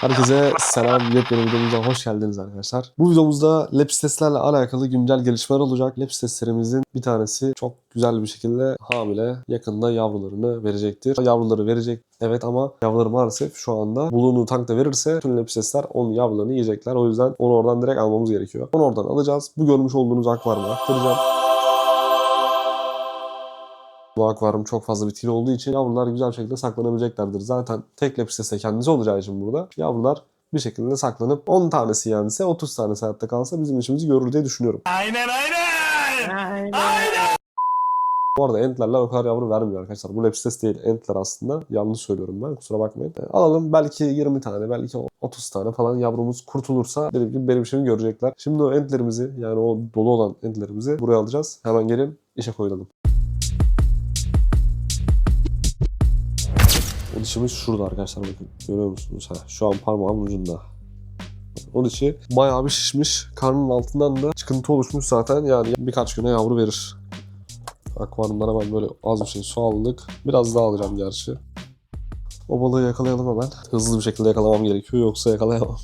Herkese selam. Yepyeni videomuza hoş geldiniz arkadaşlar. Bu videomuzda lepisteslerle alakalı güncel gelişmeler olacak. Lepisteslerimizin bir tanesi çok güzel bir şekilde hamile. Yakında yavrularını verecektir. Yavruları verecek evet ama yavruları maalesef şu anda bulunduğu tankta verirse tüm lepistesler onun yavrularını yiyecekler. O yüzden onu oradan direkt almamız gerekiyor. Onu oradan alacağız. Bu görmüş olduğunuz akvaryuma aktaracağım. Bu akvaryum çok fazla bitkili olduğu için yavrular güzel bir şekilde saklanabileceklerdir. Zaten tek lepistese kendisi olacağı için burada yavrular bir şekilde saklanıp 10 tanesi yense 30 tanesi hayatta kalsa bizim işimizi görür diye düşünüyorum. Aynen aynen. Bu arada entlerler o kadar yavru vermiyor arkadaşlar. Bu lepistes değil entler aslında. Yanlış söylüyorum ben kusura bakmayın. E, alalım belki 20 tane belki 30 tane falan yavrumuz kurtulursa dediğim gibi benim işimi görecekler. Şimdi o entlerimizi yani o dolu olan entlerimizi buraya alacağız. Hemen gelin işe koyulalım. Dişimiz şurada arkadaşlar bakın. Görüyor musunuz? Ha, şu an parmağımın ucunda. O dişi bayağı bir şişmiş. Karnının altından da çıkıntı oluşmuş zaten. Yani birkaç güne yavru verir. Akvaryumdan hemen böyle az bir şey su aldık. Biraz daha alacağım gerçi. O balığı yakalayalım hemen. Hızlı bir şekilde yakalamam gerekiyor yoksa yakalayamam.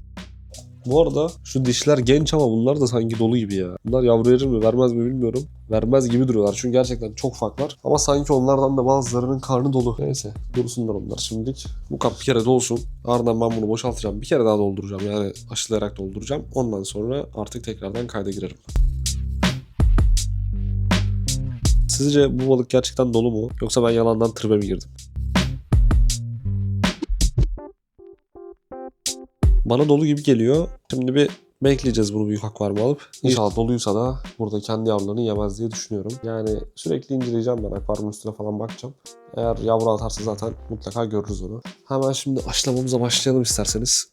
Bu arada şu dişler genç ama bunlar da sanki dolu gibi ya. Bunlar yavru verir mi vermez mi bilmiyorum. Vermez gibi duruyorlar çünkü gerçekten çok fark var. Ama sanki onlardan da bazılarının karnı dolu. Neyse dursunlar onlar şimdilik. Bu kap bir kere dolsun. Ardından ben bunu boşaltacağım. Bir kere daha dolduracağım yani aşılayarak dolduracağım. Ondan sonra artık tekrardan kayda girerim. Sizce bu balık gerçekten dolu mu? Yoksa ben yalandan tribe mi girdim? Bana dolu gibi geliyor. Şimdi bir bekleyeceğiz bunu büyük akvaryuma alıp. İnşallah doluysa da burada kendi yavrularını yemez diye düşünüyorum. Yani sürekli inceleyeceğim ben akvaryumun üstüne falan bakacağım. Eğer yavru atarsa zaten mutlaka görürüz onu. Hemen şimdi aşılamamıza başlayalım isterseniz.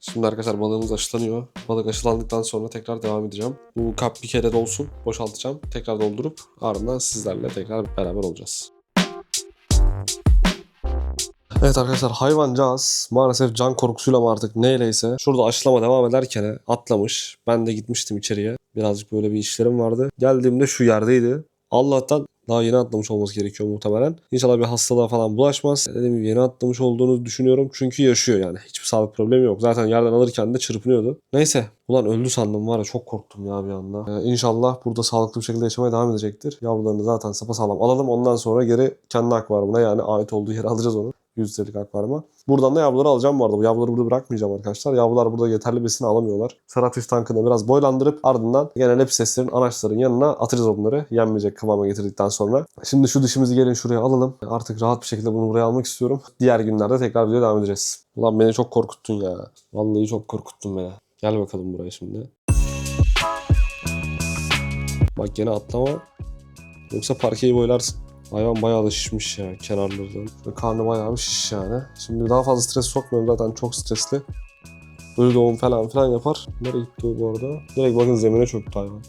Şimdi arkadaşlar balığımız aşılanıyor. Balık aşılandıktan sonra tekrar devam edeceğim. Bu kap bir kere dolsun. Boşaltacağım. Tekrar doldurup ardından sizlerle tekrar beraber olacağız. Evet arkadaşlar hayvancağız maalesef can korkusuyla mı artık neyleyse şurada aşılama devam ederken atlamış. Ben de gitmiştim içeriye. Birazcık böyle bir işlerim vardı. Geldiğimde şu yerdeydi. Allah'tan daha yeni atlamış olması gerekiyor muhtemelen. İnşallah bir hastalığa falan bulaşmaz. Dediğim gibi yeni atlamış olduğunu düşünüyorum. Çünkü yaşıyor yani. Hiçbir sağlık problemi yok. Zaten yerden alırken de çırpınıyordu. Neyse. Ulan öldü sandım var ya çok korktum ya bir anda. Ee, inşallah burada sağlıklı bir şekilde yaşamaya devam edecektir. Yavrularını zaten sapasağlam alalım. Ondan sonra geri kendi akvaryumuna yani ait olduğu yere alacağız onu. 100 litrelik akvaryuma. Buradan da yavruları alacağım bu arada. Bu yavruları burada bırakmayacağım arkadaşlar. Yavrular burada yeterli besin alamıyorlar. Seratif tankını biraz boylandırıp ardından gene lepisteslerin anaçların yanına atacağız onları. Yenmeyecek kıvama getirdikten sonra. Şimdi şu dişimizi gelin şuraya alalım. Artık rahat bir şekilde bunu buraya almak istiyorum. Diğer günlerde tekrar videoya devam edeceğiz. Ulan beni çok korkuttun ya. Vallahi çok korkuttun beni. Gel bakalım buraya şimdi. Bak gene atlama. Yoksa parkeyi boylarsın. Hayvan bayağı da şişmiş ya kenarlarından. Ve karnı bayağı bir şiş yani. Şimdi daha fazla stres sokmuyorum zaten çok stresli. Böyle doğum falan filan yapar. Nereye gitti bu arada? Direkt bakın zemine çöktü hayvan.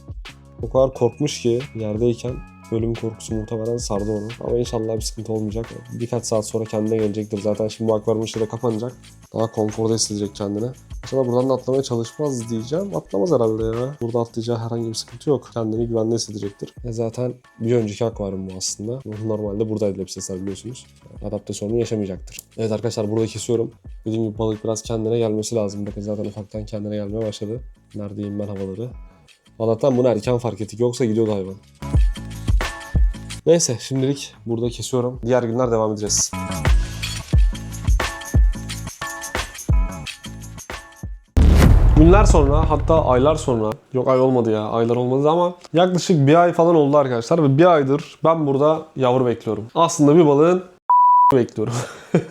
O kadar korkmuş ki yerdeyken ölüm korkusu muhtemelen sardı onu. Ama inşallah bir sıkıntı olmayacak. Birkaç saat sonra kendine gelecektir. Zaten şimdi bu akvaryum ışığı da kapanacak. Daha konforda hissedecek kendini. İnşallah buradan da atlamaya çalışmaz diyeceğim. Atlamaz herhalde ya. Burada atlayacağı herhangi bir sıkıntı yok. Kendini güvende hissedecektir. E zaten bir önceki akvaryum bu aslında. Normalde buradaydı lepsesler biliyorsunuz. Adapte sorunu yaşamayacaktır. Evet arkadaşlar burada kesiyorum. Dediğim gibi balık biraz kendine gelmesi lazım. Bakın zaten ufaktan kendine gelmeye başladı. Neredeyim ben havaları. Allah'tan bunu erken fark ettik. Yoksa gidiyordu hayvan. Neyse şimdilik burada kesiyorum. Diğer günler devam edeceğiz. Günler sonra hatta aylar sonra yok ay olmadı ya aylar olmadı ama yaklaşık bir ay falan oldu arkadaşlar ve bir aydır ben burada yavru bekliyorum. Aslında bir balığın bekliyorum.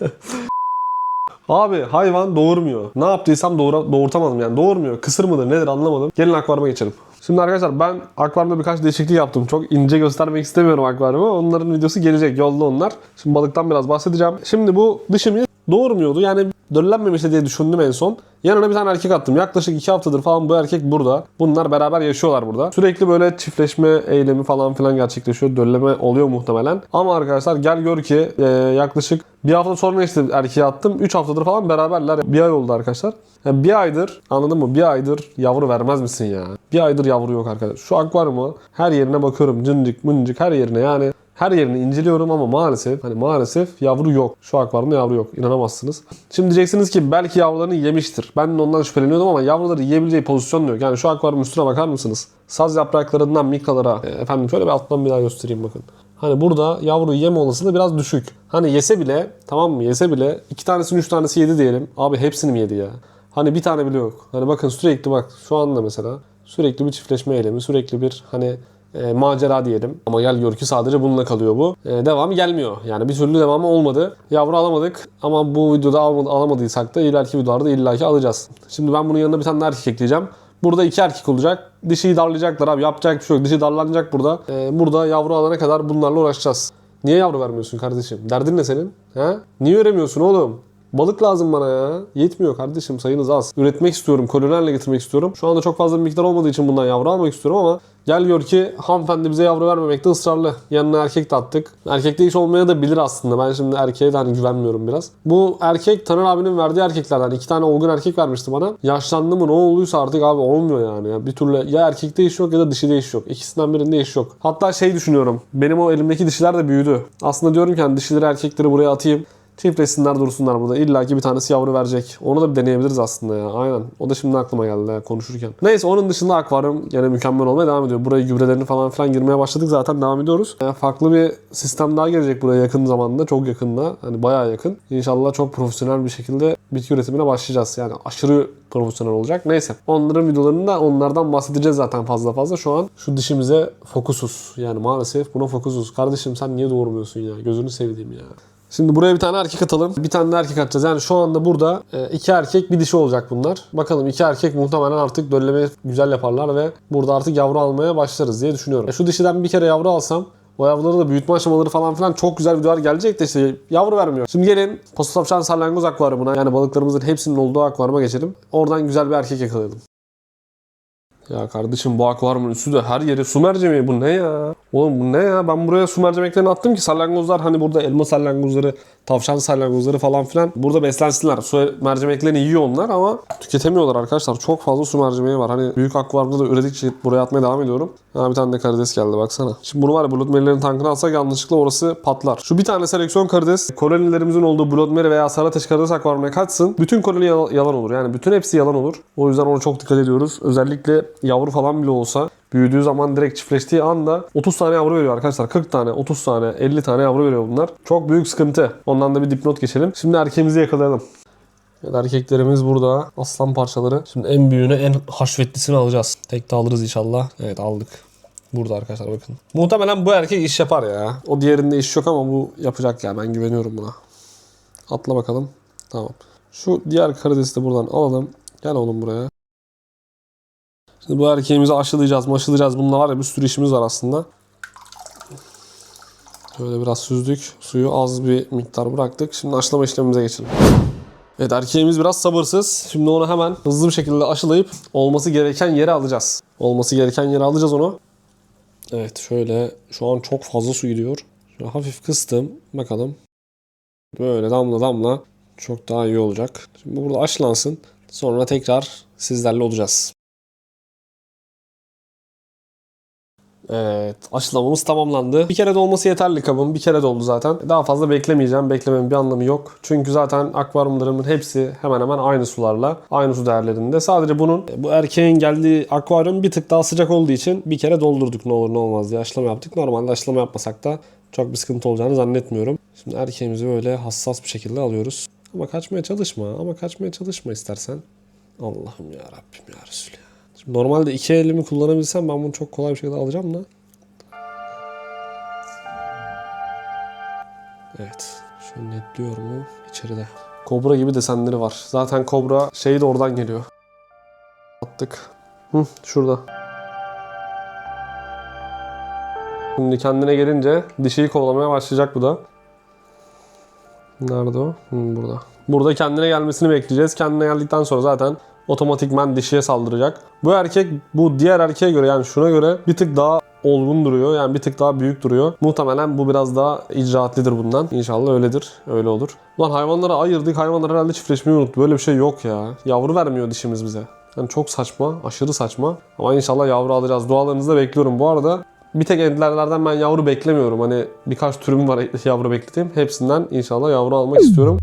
Abi hayvan doğurmuyor. Ne yaptıysam doğura, doğurtamadım yani doğurmuyor. Kısır mıdır nedir anlamadım. Gelin akvaryuma geçelim. Şimdi arkadaşlar ben akvaryumda birkaç değişiklik yaptım. Çok ince göstermek istemiyorum akvaryumu. Onların videosu gelecek yolda onlar. Şimdi balıktan biraz bahsedeceğim. Şimdi bu dişimiz doğurmuyordu. Yani döllenmemişti diye düşündüm en son. Yanına bir tane erkek attım. Yaklaşık 2 haftadır falan bu erkek burada. Bunlar beraber yaşıyorlar burada. Sürekli böyle çiftleşme eylemi falan filan gerçekleşiyor. Dölleme oluyor muhtemelen. Ama arkadaşlar gel gör ki e, yaklaşık bir hafta sonra işte erkeğe attım. 3 haftadır falan beraberler. Bir ay oldu arkadaşlar. Yani bir aydır anladın mı? Bir aydır yavru vermez misin ya? Bir aydır yavru yok arkadaşlar. Şu akvaryumu her yerine bakıyorum. Cıncık mıncık her yerine yani her yerini inceliyorum ama maalesef hani maalesef yavru yok. Şu akvaryumda yavru yok. İnanamazsınız. Şimdi diyeceksiniz ki belki yavrularını yemiştir. Ben de ondan şüpheleniyordum ama yavruları yiyebileceği pozisyon yok. Yani şu akvaryumun üstüne bakar mısınız? Saz yapraklarından mikralara. e, efendim şöyle bir alttan bir daha göstereyim bakın. Hani burada yavru yeme olasılığı biraz düşük. Hani yese bile tamam mı yese bile iki tanesini üç tanesi yedi diyelim. Abi hepsini mi yedi ya? Hani bir tane bile yok. Hani bakın sürekli bak şu anda mesela sürekli bir çiftleşme eylemi, sürekli bir hani e, macera diyelim. Ama gel gör ki sadece bununla kalıyor bu. E, devamı gelmiyor. Yani bir türlü devamı olmadı. Yavru alamadık ama bu videoda alamadıysak da ileriki videolarda illaki alacağız. Şimdi ben bunun yanına bir tane erkek ekleyeceğim. Burada iki erkek olacak. Dişiyi darlayacaklar abi. Yapacak bir şey yok. Dişi darlanacak burada. E, burada yavru alana kadar bunlarla uğraşacağız. Niye yavru vermiyorsun kardeşim? Derdin ne senin? He? Niye öremiyorsun oğlum? Balık lazım bana ya. Yetmiyor kardeşim sayınız az. Üretmek istiyorum. Kolonilerle getirmek istiyorum. Şu anda çok fazla bir miktar olmadığı için bundan yavru almak istiyorum ama gel gör ki hanımefendi bize yavru vermemekte ısrarlı. Yanına erkek de attık. Erkekte hiç olmaya da bilir aslında. Ben şimdi erkeğe de hani güvenmiyorum biraz. Bu erkek Taner abinin verdiği erkeklerden. iki tane olgun erkek vermişti bana. Yaşlandı mı ne olduysa artık abi olmuyor yani. Ya bir türlü ya erkekte iş yok ya da dişide iş yok. İkisinden birinde iş yok. Hatta şey düşünüyorum. Benim o elimdeki dişiler de büyüdü. Aslında diyorum ki hani dişileri erkekleri buraya atayım. Çiftleşsinler dursunlar burada. İlla ki bir tanesi yavru verecek. Onu da bir deneyebiliriz aslında ya. Aynen. O da şimdi aklıma geldi konuşurken. Neyse onun dışında akvaryum gene mükemmel olmaya devam ediyor. Buraya gübrelerini falan filan girmeye başladık zaten devam ediyoruz. Yani farklı bir sistem daha gelecek buraya yakın zamanda. Çok yakında. Hani bayağı yakın. İnşallah çok profesyonel bir şekilde bitki üretimine başlayacağız. Yani aşırı profesyonel olacak. Neyse. Onların videolarında onlardan bahsedeceğiz zaten fazla fazla. Şu an şu dişimize fokusuz. Yani maalesef buna fokusuz. Kardeşim sen niye doğurmuyorsun ya? Gözünü sevdiğim ya. Şimdi buraya bir tane erkek atalım. Bir tane de erkek atacağız. Yani şu anda burada e, iki erkek bir dişi olacak bunlar. Bakalım iki erkek muhtemelen artık döllemeyi güzel yaparlar ve burada artık yavru almaya başlarız diye düşünüyorum. E, Şu dişiden bir kere yavru alsam o yavruları da büyütme aşamaları falan filan çok güzel videolar gelecek de işte yavru vermiyor. Şimdi gelin Postafşan salyangoz akvaryumuna yani balıklarımızın hepsinin olduğu akvaryuma geçelim. Oradan güzel bir erkek yakalayalım. Ya kardeşim bu akvaryumun üstü de her yeri su mercemeği bu ne ya? Oğlum bu ne ya? Ben buraya su mercemeklerini attım ki salyangozlar hani burada elma salyangozları, tavşan salyangozları falan filan burada beslensinler. Su mercemeklerini yiyor onlar ama tüketemiyorlar arkadaşlar. Çok fazla su mercemeği var. Hani büyük akvaryumda da üredikçe buraya atmaya devam ediyorum. Ha bir tane de karides geldi baksana. Şimdi bunu var ya Bloodmare'lerin tankına atsak yanlışlıkla orası patlar. Şu bir tane seleksiyon karides kolonilerimizin olduğu Bloodmare veya Sarateş karides akvaryumuna kaçsın. Bütün koloni yal- yalan olur. Yani bütün hepsi yalan olur. O yüzden ona çok dikkat ediyoruz. Özellikle yavru falan bile olsa büyüdüğü zaman direkt çiftleştiği anda 30 tane yavru veriyor arkadaşlar. 40 tane, 30 tane, 50 tane yavru veriyor bunlar. Çok büyük sıkıntı. Ondan da bir dipnot geçelim. Şimdi erkeğimizi yakalayalım. Evet, erkeklerimiz burada. Aslan parçaları. Şimdi en büyüğünü, en haşvetlisini alacağız. Tek de alırız inşallah. Evet aldık. Burada arkadaşlar bakın. Muhtemelen bu erkek iş yapar ya. O diğerinde iş yok ama bu yapacak ya. Ben güveniyorum buna. Atla bakalım. Tamam. Şu diğer karidesi de buradan alalım. Gel oğlum buraya. Şimdi bu erkeğimizi aşılayacağız, maşılayacağız. Bununla var ya bir sürü işimiz var aslında. Şöyle biraz süzdük. Suyu az bir miktar bıraktık. Şimdi aşılama işlemimize geçelim. Evet erkeğimiz biraz sabırsız. Şimdi onu hemen hızlı bir şekilde aşılayıp olması gereken yere alacağız. Olması gereken yere alacağız onu. Evet şöyle şu an çok fazla su gidiyor. Şöyle hafif kıstım. Bakalım. Böyle damla damla çok daha iyi olacak. Şimdi burada aşılansın. Sonra tekrar sizlerle olacağız. Evet, aşılamamız tamamlandı. Bir kere dolması yeterli kabın. Bir kere doldu zaten. Daha fazla beklemeyeceğim. Beklememin bir anlamı yok. Çünkü zaten akvaryumlarımın hepsi hemen hemen aynı sularla, aynı su değerlerinde. Sadece bunun bu erkeğin geldiği akvaryum bir tık daha sıcak olduğu için bir kere doldurduk ne olur ne olmaz diye aşılama yaptık. Normalde aşılama yapmasak da çok bir sıkıntı olacağını zannetmiyorum. Şimdi erkeğimizi böyle hassas bir şekilde alıyoruz. Ama kaçmaya çalışma. Ama kaçmaya çalışma istersen. Allah'ım ya Rabbim ya Resul ya. Şimdi normalde iki elimi kullanabilsem ben bunu çok kolay bir şekilde alacağım da. Evet. Şöyle netliyor mu? İçeride. Kobra gibi desenleri var. Zaten kobra şey de oradan geliyor. Attık. Hı, şurada. Şimdi kendine gelince dişiyi kovalamaya başlayacak bu da. Nerede o? Hı, burada. Burada kendine gelmesini bekleyeceğiz. Kendine geldikten sonra zaten otomatikman dişiye saldıracak. Bu erkek bu diğer erkeğe göre yani şuna göre bir tık daha olgun duruyor. Yani bir tık daha büyük duruyor. Muhtemelen bu biraz daha icraatlidir bundan. İnşallah öyledir. Öyle olur. Ulan hayvanları ayırdık. Hayvanlar herhalde çiftleşmeyi unuttu. Böyle bir şey yok ya. Yavru vermiyor dişimiz bize. Yani çok saçma. Aşırı saçma. Ama inşallah yavru alacağız. Dualarınızı da bekliyorum. Bu arada Bir tek entlerlerden ben yavru beklemiyorum. Hani birkaç türüm var yavru beklediğim. Hepsinden inşallah yavru almak istiyorum.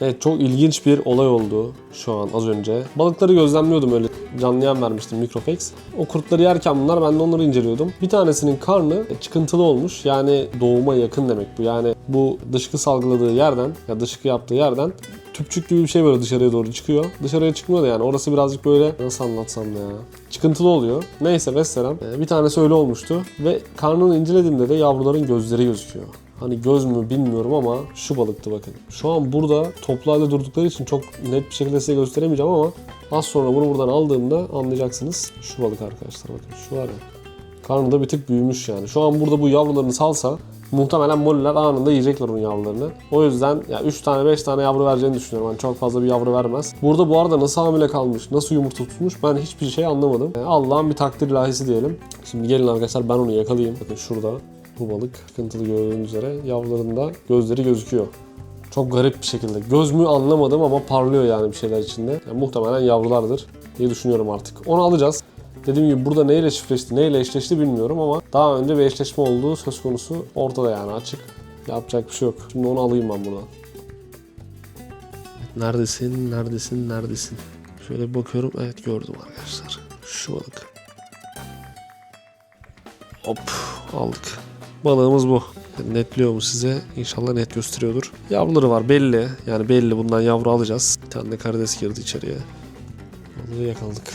Evet çok ilginç bir olay oldu şu an az önce. Balıkları gözlemliyordum öyle canlı yem vermiştim Microflex. O kurtları yerken bunlar ben de onları inceliyordum. Bir tanesinin karnı çıkıntılı olmuş. Yani doğuma yakın demek bu. Yani bu dışkı salgıladığı yerden ya dışkı yaptığı yerden tüpçük gibi bir şey böyle dışarıya doğru çıkıyor. Dışarıya çıkmıyor da yani orası birazcık böyle nasıl anlatsam ya. Çıkıntılı oluyor. Neyse vesselam. Ee, Bir tanesi öyle olmuştu. Ve karnını incelediğimde de yavruların gözleri gözüküyor. Hani göz mü bilmiyorum ama şu balıktı bakın. Şu an burada toplu durdukları için çok net bir şekilde size gösteremeyeceğim ama az sonra bunu buradan aldığımda anlayacaksınız. Şu balık arkadaşlar bakın şu var ya. Karnı da bir tık büyümüş yani. Şu an burada bu yavrularını salsa muhtemelen moliler anında yiyecekler onun yavrularını. O yüzden ya 3 tane 5 tane yavru vereceğini düşünüyorum. Yani çok fazla bir yavru vermez. Burada bu arada nasıl hamile kalmış, nasıl yumurta tutmuş ben hiçbir şey anlamadım. Yani Allah'ın bir takdir ilahisi diyelim. Şimdi gelin arkadaşlar ben onu yakalayayım. Bakın şurada bu balık sıkıntılı gördüğünüz üzere yavrularında gözleri gözüküyor. Çok garip bir şekilde. Göz mü anlamadım ama parlıyor yani bir şeyler içinde. Yani muhtemelen yavrulardır diye düşünüyorum artık. Onu alacağız. Dediğim gibi burada neyle çiftleşti, neyle eşleşti bilmiyorum ama daha önce bir eşleşme olduğu söz konusu ortada yani açık. Yapacak bir şey yok. Şimdi onu alayım ben buradan. Neredesin, neredesin, neredesin? Şöyle bakıyorum. Evet gördüm arkadaşlar. Şu balık. Hop aldık. Balığımız bu. Netliyor mu size? İnşallah net gösteriyordur. Yavruları var belli. Yani belli bundan yavru alacağız. Bir tane de karides girdi içeriye. Balığı yakaladık.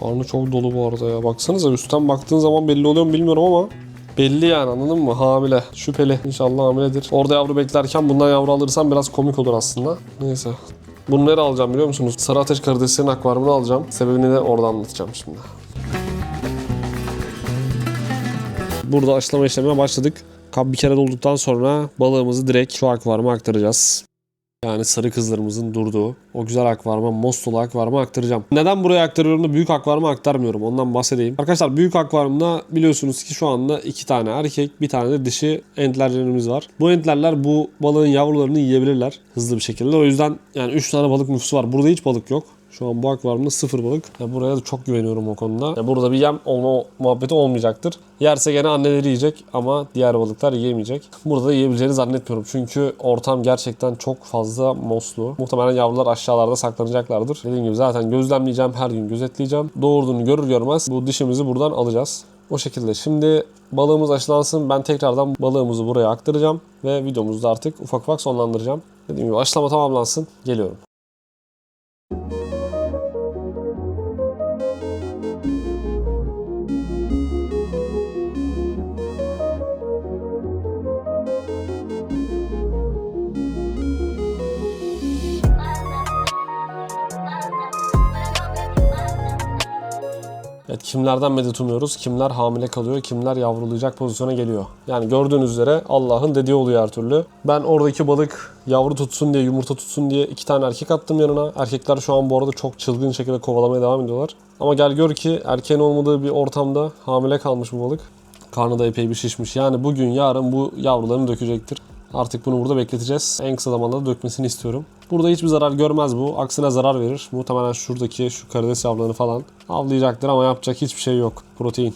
Karnı çok dolu bu arada ya. Baksanıza üstten baktığın zaman belli oluyor mu bilmiyorum ama belli yani anladın mı? Hamile. Şüpheli. İnşallah hamiledir. Orada yavru beklerken bundan yavru alırsam biraz komik olur aslında. Neyse. Nereye alacağım biliyor musunuz? Sarı ateş karidesinin akvaryumunu alacağım. Sebebini de orada anlatacağım şimdi. Burada aşılama işlemine başladık. Kap bir kere dolduktan sonra balığımızı direkt şu akvaryuma aktaracağız. Yani sarı kızlarımızın durduğu o güzel akvaryuma, mos dolu akvaryuma aktaracağım. Neden buraya aktarıyorum da büyük akvaryuma aktarmıyorum ondan bahsedeyim. Arkadaşlar büyük akvaryumda biliyorsunuz ki şu anda iki tane erkek bir tane de dişi entlerlerimiz var. Bu entlerler bu balığın yavrularını yiyebilirler hızlı bir şekilde. O yüzden yani 3 tane balık nüfusu var. Burada hiç balık yok. Şu an bu akvaryumda sıfır balık. Ya buraya da çok güveniyorum o konuda. Ya burada bir yem olma muhabbeti olmayacaktır. Yerse gene anneleri yiyecek ama diğer balıklar yiyemeyecek. Burada da yiyebileceğini zannetmiyorum. Çünkü ortam gerçekten çok fazla moslu. Muhtemelen yavrular aşağılarda saklanacaklardır. Dediğim gibi zaten gözlemleyeceğim, her gün gözetleyeceğim. Doğurduğunu görür görmez bu dişimizi buradan alacağız. O şekilde. Şimdi balığımız aşılansın. Ben tekrardan balığımızı buraya aktaracağım. Ve videomuzu da artık ufak ufak sonlandıracağım. Dediğim gibi aşılama tamamlansın. Geliyorum. Kimlerden medet umuyoruz, kimler hamile kalıyor, kimler yavrulayacak pozisyona geliyor. Yani gördüğünüz üzere Allah'ın dediği oluyor her türlü. Ben oradaki balık yavru tutsun diye, yumurta tutsun diye iki tane erkek attım yanına. Erkekler şu an bu arada çok çılgın şekilde kovalamaya devam ediyorlar. Ama gel gör ki erkeğin olmadığı bir ortamda hamile kalmış bu balık. Karnı da epey bir şişmiş. Yani bugün yarın bu yavrularını dökecektir. Artık bunu burada bekleteceğiz. En kısa zamanda da dökmesini istiyorum. Burada hiçbir zarar görmez bu. Aksine zarar verir. Muhtemelen şuradaki şu karides yavrularını falan avlayacaktır ama yapacak hiçbir şey yok. Protein.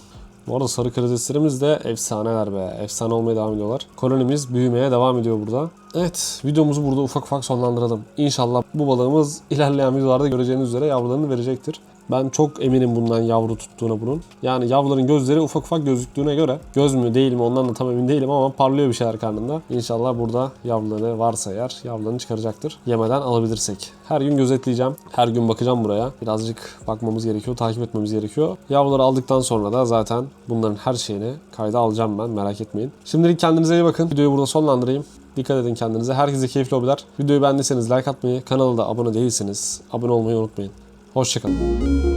Bu arada sarı karideslerimiz de efsaneler be. Efsane olmaya devam ediyorlar. Kolonimiz büyümeye devam ediyor burada. Evet videomuzu burada ufak ufak sonlandıralım. İnşallah bu balığımız ilerleyen videolarda göreceğiniz üzere yavrularını verecektir. Ben çok eminim bundan yavru tuttuğuna bunun. Yani yavruların gözleri ufak ufak gözüktüğüne göre göz mü değil mi ondan da tam emin değilim ama parlıyor bir şeyler karnında. İnşallah burada yavruları varsa eğer yavrularını çıkaracaktır. Yemeden alabilirsek. Her gün gözetleyeceğim. Her gün bakacağım buraya. Birazcık bakmamız gerekiyor, takip etmemiz gerekiyor. Yavruları aldıktan sonra da zaten bunların her şeyini kayda alacağım ben merak etmeyin. Şimdilik kendinize iyi bakın. Videoyu burada sonlandırayım. Dikkat edin kendinize. Herkese keyifli hobiler. Videoyu beğendiyseniz like atmayı, kanala da abone değilseniz abone olmayı unutmayın. Hoşçakalın.